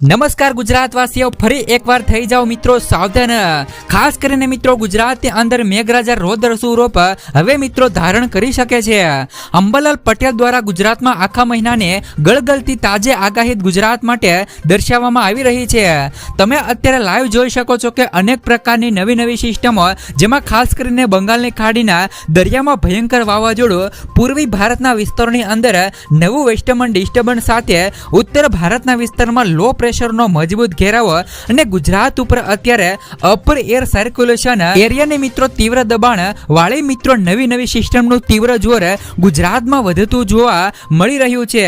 નમસ્કાર ગુજરાતવાસીઓ, ફરી એકવાર થઈ જાઓ મિત્રો સાવધાન. ખાસ કરીને મિત્રો ગુજરાતની અંદર મેઘરાજા રોદર સ્વરૂપ હવે મિત્રો ધારણ કરી શકે છે. અંબાલાલ પટેલ દ્વારા ગુજરાતમાં આખા મહિનાને ગળગળતી તાજે આગાહી ગુજરાત માટે દર્શાવવામાં આવી રહી છે. તમે અત્યારે લાઈવ જોઈ શકો છો કે અનેક પ્રકારની નવી નવી સિસ્ટમો, જેમાં ખાસ કરીને બંગાળની ખાડીના દરિયામાં ભયંકર વાવાઝોડું, પૂર્વી ભારતના વિસ્તારોની અંદર નવું વેસ્ટર્ન ડિસ્ટર્બન્સ સાથે ઉત્તર ભારતના વિસ્તારમાં લો પ્રેશરનો મજબૂત ઘેરાવો અને ગુજરાત ઉપર અત્યારે અપર એર સર્ક્યુલેશન એરિયાને મિત્રો તીવ્ર દબાણ, વાળી મિત્રો નવી નવી સિસ્ટમનું તીવ્ર જોર ગુજરાતમાં વધતું જોવા મળી રહ્યું છે.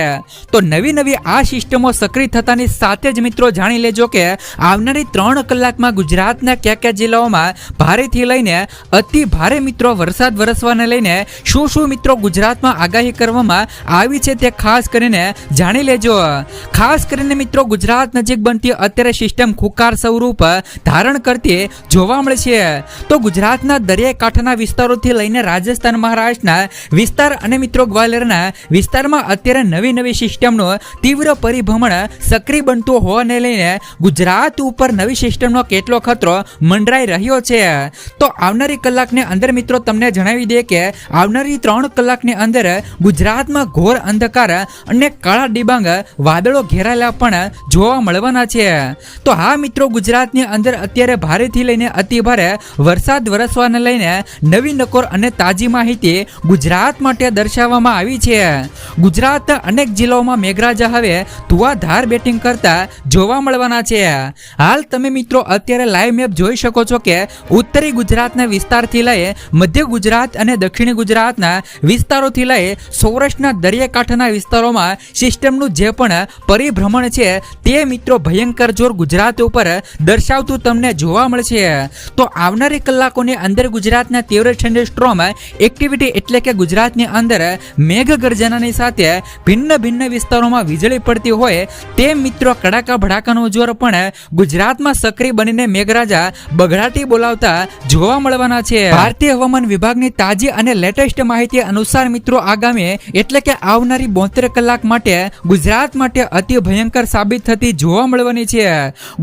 તો નવી નવી આ સિસ્ટમો સક્રિય થતાની સાથે જ મિત્રો જાણી લેજો કે આવનારી ત્રણ કલાકમાં ગુજરાતના કયા કયા જિલ્લાઓમાં ભારેથી લઈને અતિ ભારે મિત્રો વરસાદ વરસવાને લઈને શું શું મિત્રો ગુજરાતમાં આગાહી કરવામાં આવી છે તે ખાસ કરીને જાણી લેજો. ખાસ કરીને મિત્રો ગુજરાત નજીક બનતી અત્યારે સિસ્ટમ ખુકાર સ્વરૂપ ધારણ કરતી જોવા મળે છે. તો ગુજરાતના દરિયા કાંઠાના વિસ્તારોથી લઈને રાજસ્થાન, મહારાષ્ટ્રના વિસ્તાર અને મિત્રો ગ્વાલિયરના વિસ્તારમાં અત્યારે નવી નવી સિસ્ટમનું તીવ્ર પરિભ્રમણ સક્રિય બનતું હોવાને લઈને ગુજરાત ઉપર નવી સિસ્ટમનો કેટલો ખતરો મંડરાઈ રહ્યો છે. તો આવનારી કલાકની અંદર મિત્રો તમને જણાવી દે કે આવનારી ત્રણ કલાકની અંદર ગુજરાતમાં ઘોર અંધકાર અને કાળા ડિબાંગ વાદળો ઘેરાયેલા પણ જોવા મળવાના છે. તો હા મિત્રો, ગુજરાતની અંદર અત્યારે ભારેથી લઈને અતિ ભારે વરસાદ વરસવાને લઈને નવી નકોર અને તાજી માહિતી ગુજરાત માટે દર્શાવવામાં આવી છે. ગુજરાતના અનેક જિલ્લાઓમાં મેઘરાજા હવે ધુઆધાર બેટિંગ કરતા જોવા મળવાના છે. હાલ તમે મિત્રો અત્યારે લાઈવ મેપ જોઈ શકો છો કે ઉત્તરી ગુજરાતના વિસ્તારથી લઈ મધ્ય ગુજરાત અને દક્ષિણ ગુજરાતના વિસ્તારોથી લઈ સૌરાષ્ટ્રના દરિયાકાંઠાના વિસ્તારોમાં સિસ્ટમનું જે પણ પરિભ્રમણ છે તે મિત્રો, ભયંકર જોર ગુજરાત ઉપર દર્શાવતું તમને જોવા મળશે. તો આવનારી કલાકોની અંદર ગુજરાતના તીવ્ર થંડરસ્ટ્રોમ એક્ટિવિટી એટલે કે ગુજરાતની અંદર મેઘ ગર્જનાની સાથે ભિન્ન ભિન્ન વિસ્તારોમાં વીજળી પડતી હોય, તેમ મિત્રો કડાકા ભડાકાનો જોર પણ ગુજરાતમાં સક્રિય બનીને મેઘરાજા બગડાટી બોલાવતા જોવા મળવાના છે. ભારતીય હવામાન વિભાગની તાજી અને લેટેસ્ટ માહિતી અનુસાર મિત્રો, આગામી એટલે કે આવનારી બોતેર કલાક માટે ગુજરાત માટે અતિ ભયંકર સાબિત થતી જોવા મળવાની છે.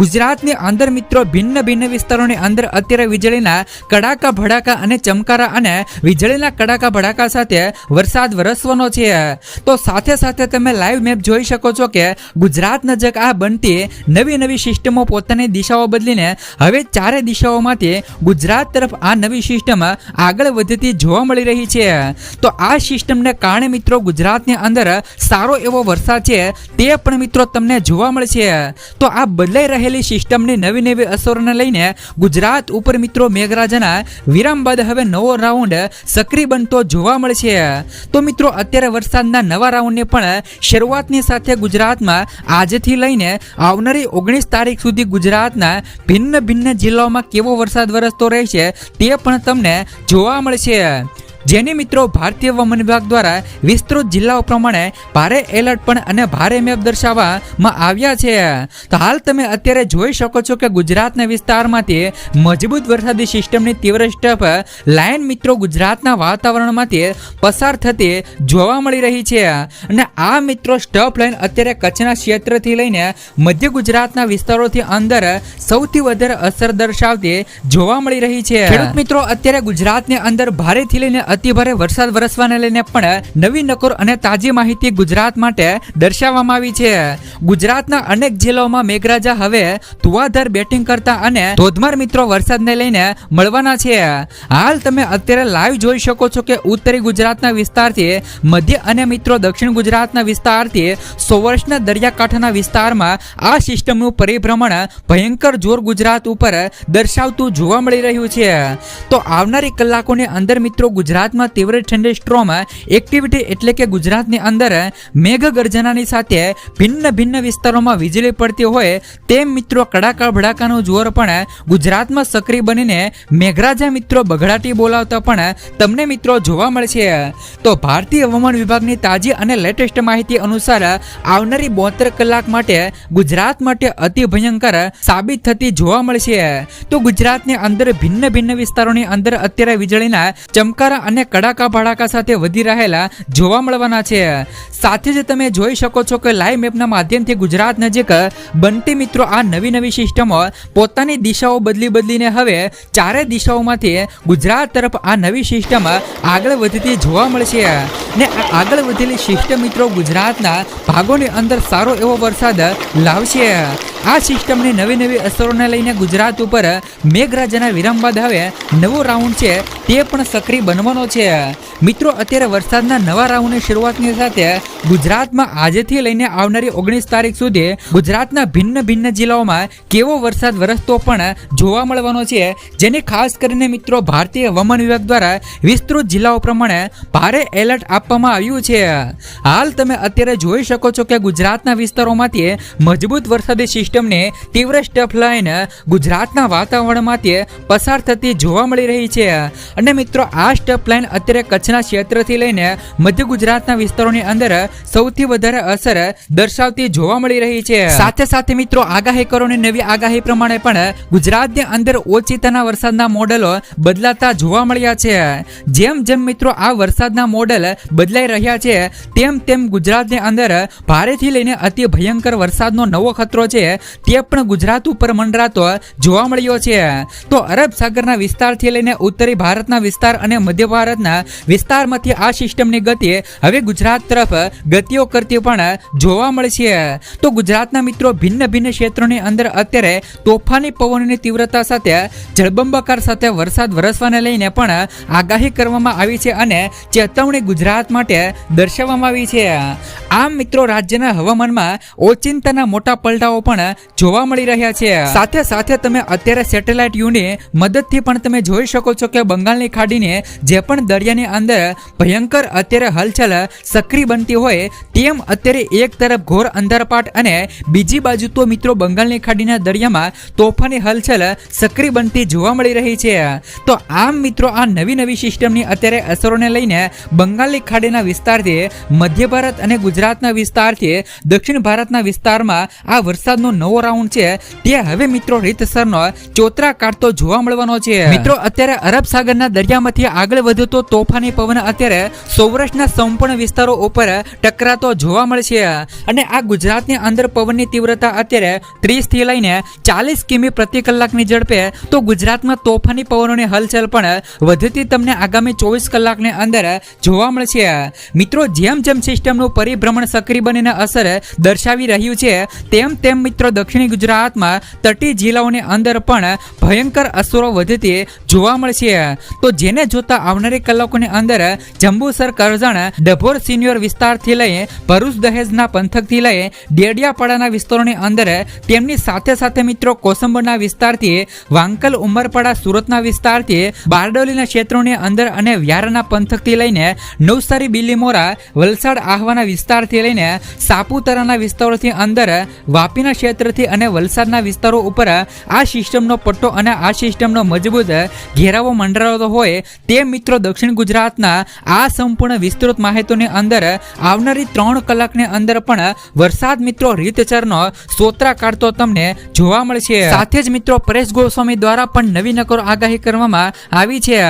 ગુજરાતની અંદર મિત્રો ભિન્ન ભિન્ન વિસ્તારોની અંદર અત્યારે વીજળીના કડાકા, ભડાકા અને ચમકારા અને વીજળીના કડાકા, ભડાકા સાથે વરસાદ વરસવાનો છે. તો સાથે સાથે તમે લાઈવ મેપ જોઈ શકો છો કે ગુજરાત નજીક આ બનતી નવી નવી સિસ્ટમો પોતાની દિશાઓ બદલીને હવે ચારે દિશાઓમાંથી ગુજરાત તરફ આ નવી સિસ્ટમ આગળ વધતી જોવા મળી રહી છે. તો આ સિસ્ટમને કારણે મિત્રો ગુજરાતની અંદર સારો એવો વરસાદ છે તે પણ મિત્રો તમને જોવા મળશે. તો આ બદલાઈ રહેલી સિસ્ટમની નવી નવી અસરોને લઈને ગુજરાત ઉપર મિત્રો મેઘરાજાના વિરામ બાદ હવે નવો રાઉન્ડ સક્રિય બનતો જોવા મળશે તો મિત્રો, અત્યારે વરસાદના નવા રાઉન્ડની પણ શરૂઆતની સાથે ગુજરાતમાં આજથી લઈને આવનારી ઓગણીસ તારીખ સુધી ગુજરાતના ભિન્ન ભિન્ન જિલ્લાઓમાં કેવો વરસાદ વરસતો રહેશે તે પણ તમને જોવા મળશે જેની મિત્રો ભારતીય વમન વિભાગ દ્વારા વિસ્તૃત જિલ્લાઓ પ્રમાણે ભારે એલર્ટ પણ અને ભારે મેપ દર્શાવવામાં આવ્યા છે. તો હાલ તમે અત્યારે જોઈ શકો છો કે ગુજરાતના વિસ્તારમાંથી મજબૂત વરસાદી સિસ્ટમની તીવ્ર સ્ટફ લાઇન મિત્રો ગુજરાતના વાતાવરણમાંથી પસાર થતી જોવા મળી રહી છે. અને આ મિત્રો સ્ટફ લાઇન અત્યારે કચ્છના ક્ષેત્રથી લઈને મધ્ય ગુજરાતના વિસ્તારોથી અંદર સૌથી વધારે અસર દર્શાવતી જોવા મળી રહી છે. મિત્રો, અત્યારે ગુજરાતની અંદર ભારેથી લઈને અતિભારે વરસાદ વરસવાને લઈને પણ નવી નકોર અને તાજી માહિતી ગુજરાત માટે દર્શાવવામાં આવી છે. ગુજરાતના અનેક જિલ્લાઓમાં મેઘરાજા હવે તુવાધાર બેટિંગ કરતા અને ધોધમાર મિત્રો વરસાદને લઈને મળવાના છે. હાલ તમે અત્યારે લાઈવ જોઈ શકો છો કે ઉત્તરી ગુજરાતના વિસ્તારથી મધ્ય અને મિત્રો દક્ષિણ ગુજરાતના વિસ્તારથી સૌરાષ્ટ્રના દરિયાકાંઠાના વિસ્તારમાં આ સિસ્ટમનું પરિભ્રમણ ભયંકર જોર ગુજરાત ઉપર દર્શાવતું જોવા મળી રહ્યું છે. તો આવનારી કલાકોની અંદર મિત્રો ગુજરાતમાં તીવ્ર ઠંડી સ્ટ્રોમ એક્ટિવિટી એટલે કે ગુજરાતની અંદર મેઘ ગર્જનાની સાથે ભિન્ન ભિન્ન વિસ્તારોમાં વીજળી પડતી હોય, તેમ મિત્રો કડાકા ભડાકાનું જોર પણ ગુજરાતમાં સક્રિય બનીને મેઘરાજા મિત્રો બગડાટી બોલાવતા પણ તમને મિત્રો જોવા મળશે. તો ભારતીય હવામાન વિભાગની તાજી અને લેટેસ્ટ માહિતી અનુસાર આવનારી બોતેર કલાક માટે ગુજરાત માટે અતિ ભયંકર સાબિત થતી જોવા મળશે. તો ગુજરાતની અંદર ભિન્ન ભિન્ન વિસ્તારોની અંદર અત્યારે વીજળીના ચમકારા અને કડાકા ભડાકા સાથે વધી રહેલા જોવા મળવાના છે. સાથે જ તમે જોઈ શકો છો કે લાઈવ મેપના માધ્યમથી ગુજરાત નજીક બનતી મિત્રો આ નવી નવી સિસ્ટમો પોતાની દિશાઓ બદલી બદલીને હવે ચારે દિશાઓમાંથી ગુજરાત તરફ આ નવી સિસ્ટમ આગળ વધતી જોવા મળશે. ને આ આગળ વધેલી સિસ્ટમ મિત્રો ગુજરાતના ભાગોની અંદર સારો એવો વરસાદ લાવશે. આ સિસ્ટમની નવી નવી અસરોને લઈને ગુજરાત ઉપર મેઘરાજાના વિરામ બાદ હવે નવો રાઉન્ડ છે તે પણ સક્રિય બનવાનો છે. મિત્રો, અત્યારે વરસાદના નવા રાઉન્ડની શરૂઆતની સાથે ગુજરાતમાં આજેથી લઈને આવનારી ઓગણીસ તારીખ સુધી ગુજરાતના ભિન્ન ભિન્ન જિલ્લાઓમાં કેવો વરસાદ વરસતો પણ જોવા મળવાનો છે. જેની ખાસ કરીને મિત્રો, ભારતીય હવામાન વિભાગ દ્વારા વિસ્તૃત જિલ્લાઓ પ્રમાણે ભારે એલર્ટ આપવામાં આવ્યું છે. હાલ તમે અત્યારે જોઈ શકો છો કે ગુજરાતના વિસ્તારોમાંથી મજબૂત વરસાદી સિસ્ટમને તીવ્ર સ્ટફ લાઈન ગુજરાતના વાતાવરણમાંથી પસાર થતી જોવા મળી રહી છે. અને મિત્રો, આ સ્ટફ લાઈન અત્યારે કચ્છના ક્ષેત્રથી લઈને મધ્ય ગુજરાતના વિસ્તારોની અંદર સૌથી વધારે અસર દર્શાવતી જોવા મળી રહી છે. સાથે સાથે મિત્રો આગાહીકરોની નવી આગાહી પ્રમાણે પણ ગુજરાતની અંદર ઓચિતાના વરસાદના મોડેલો બદલાતા જોવા મળ્યા છે. જેમ જેમ મિત્રો આ વરસાદના મોડેલ બદલાઈ રહ્યા છે, તેમ તેમ ગુજરાતની અંદર ભારેથી લઈને અતિ ભયંકર વરસાદનો નવો ખતરો છે, તે પણ ગુજરાત ઉપર મંડરાતો જોવા મળ્યો છે. તો અરબ સાગરના વિસ્તારથી લઈને ઉત્તરી ભારતના વિસ્તાર અને મધ્ય ભારતના વિસ્તારમાંથી આ સિસ્ટમની ગતિ હવે ગુજરાત તરફ ગતિઓ કરતી પણ જોવા મળશે તો ગુજરાતના મિત્રો ભિન્ન ભિન્ન ક્ષેત્રોની અંદર અત્યારે તોફાની પવનની તીવ્રતા સાથે, જળબંબાકાર સાથે વરસાદ વરસવાને લઈને પણ આગાહી કરવામાં આવી છે અને ચેતવણી ગુજરાત માટે દર્શાવવામાં આવી છે. આમ મિત્રો રાજ્યના હવામાનમાં ઓચિંતાના મોટા પલટાઓ પણ જોવા મળી રહ્યા છે. સાથે સાથે તમે અત્યારે સેટેલાઇટ યુની મદદથી પણ તમે જોઈ શકો છો કે બંગાળની ખાડીને જે પણ દરિયાની અંદર ભયંકર અત્યારે હલચલ સક્રિય બનતી હોય તેમ અત્યારે એક તરફ ઘોર અંધારપાટ અને બીજી બાજુ તો મિત્રો બંગાળની ખાડીના દરિયામાં તોફાની હલચલ સક્રિય બનતી જોવા મળી રહી છે. તો આમ મિત્રો આ નવી નવી સિસ્ટમની અત્યારે અસરોને લઈને બંગાળની ખાડીના વિસ્તારથી મધ્ય ભારત અને ગુજરાતના વિસ્તારથી દક્ષિણ ભારતના વિસ્તારમાં આ વરસાદનો નવો રાઉન્ડ છે. તે હવે મિત્રો રીતસરનો ચોતરા કાઢતો જોવા મળવાનો છે. મિત્રો અત્યારે અરબ સાગરના દરિયામાંથી આગળ વધતો તોફાની પવન અત્યારે સૌરાષ્ટ્રના સંપૂર્ણ વિસ્તારો ઉપર ટકરાતો જોવા મળશે અને આ ગુજરાતની અંદર પવનની તીવ્રતા અત્યારે ત્રીસથી લઈને ચાલીસ કિમી પ્રતિ કલાકની ઝડપે, તો ગુજરાતમાં તોફાની પવનોની હલચલ પણ વધતી તમને આગામી ચોવીસ કલાકની અંદર જોવા મળશે. મિત્રો, જેમ જેમ સિસ્ટમનું પરિભ્રમણ સક્રિય બનીને અસર દર્શાવી રહ્યું છે, તેમ તેમ મિત્રો, દક્ષિણ ગુજરાતમાં તટી જિલ્લાઓની અંદર પણ ભયંકર અસરો વધતી જોવા મળશે. તો જેને જોતા આવનારી કલાકોની અંદર જંબુસર કરજણ, ડભોર સિનિયર વિસ્તારથી લઈ ભરૂચ દહેજના પંથકથી લઈ ડેડિયાપાડાના વિસ્તારોની અંદર તેમની સાથે સાથે મિત્રો કોસંબરના વિસ્તારથી, વાંકલ ઉમરપાડા સુરતના વિસ્તારથી, બારડોલીના ક્ષેત્રોની અંદર અને વ્યારાના પંથકથી લઈને નવસારી, બિલીમોરા, વલસાડ આહવાના વિસ્તારથી લઈને સાપુતારાના વિસ્તારોથી અંદર, વાપીના ક્ષેત્રથી અને વલસાડના વિસ્તારો ઉપર આ સિસ્ટમનો પટ્ટો અને આ સિસ્ટમનો મજબૂત ઘેરાવો મંડરાતો હોય તે મિત્રો દક્ષિણ ગુજરાતના આ સંપૂર્ણ વિસ્તૃત માહિતીની અંદર આવનારી ત્રણ કલાકની અંદર પણ વરસાદ મિત્રો રીતસરનો સોતરા કાઢતો તમને જોવા મળશે. સાથે જ મિત્રો, પરેશ ગોસ્વામી દ્વારા પણ નવી નકરો આગાહી કરવામાં આવી છે.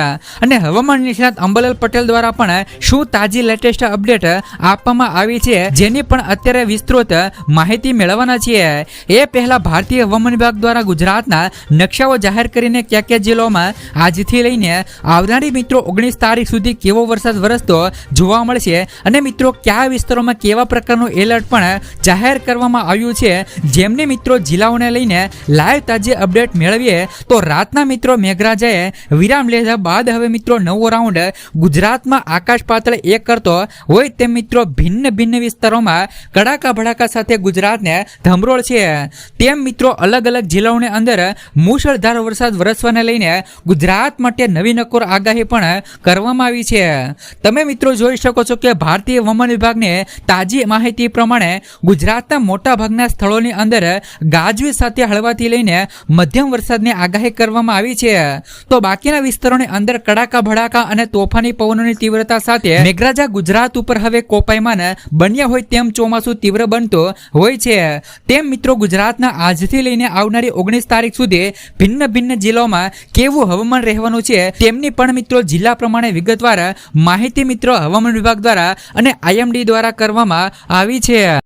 અને હવામાન નિષ્ણાત અંબલાલ પટેલ દ્વારા પણ શું તાજી લેટેસ્ટ અપડેટ આપવામાં આવી છે, જેની પણ અત્યારે વિસ્તૃત માહિતી મેળવવાના છીએ. એ પહેલા ભારતીય હવામાન વિભાગ દ્વારા ગુજરાતના નકશાઓ જાહેર કરીને કયા કયા જિલ્લાઓમાં આજથી લઈને આવનારી મિત્રો ઓગણીસ તારીખ સુધી કેવો વરસાદ વરસતો જોવા મળશે. અને મિત્રો, કયા વિસ્તારોમાં કેવા પ્રકારનું એલર્ટ પણ જાહેર કરવામાં આવ્યું છે, જેમને મિત્રો જિલ્લાઓને લઈને લાઈવ તાજી અપડેટ મેળવીએ, તો રાતના મિત્રો મેઘરાજાએ વિરામ લીધા બાદ હવે મિત્રો નવો રાઉન્ડ ગુજરાતમાં આકાશ પાતળ એક કરતો હોય તેમ મિત્રો ભિન્ન ભિન્ન વિસ્તારોમાં કડાકા ભડાકા સાથે ગુજરાતને ધમરોળ છે. તેમ મિત્રો અલગ અલગ જિલ્લાઓની અંદર મુશળધાર વરસાદ વરસવાને લઈને ગુજરાત માટે નવી નકોર આગાહી પણ કરવામાં આવી છે. તમે મિત્રો જોઈ શકો છો કે ભારતીય હવામાન વિભાગને તાજી માહિતી પ્રમાણે ગુજરાતના મોટા ભાગના સ્થળોની અંદર ગાજવીજ સાથે હળવાથી લઈને મધ્યમ વરસાદની આગાહી કરવામાં આવી છે. તો બાકીના વિસ્તારોની અંદર કડાકા, ભડાકા અને તોફાની પવનોની તીવ્રતા સાથે મેઘરાજા ગુજરાત ઉપર હવે કોપાયમાન બન્યા હોય તેમ ચોમાસું તીવ્ર બનતો હોય છે. તેમ મિત્રો ગુજરાતના આજથી લઈને આવનારી ઓગણીસ તારીખ સુધી ભિન્ન ભિન્ન જિલ્લાઓમાં કેવું હવામાન રહેવાનું છે તેમની પણ મિત્રો જિલ્લા પ્રમાણે વિગતવાર માહિતી મિત્રો હવામાન વિભાગ દ્વારા અને આઈએમડી દ્વારા કરવામાં આવી છે.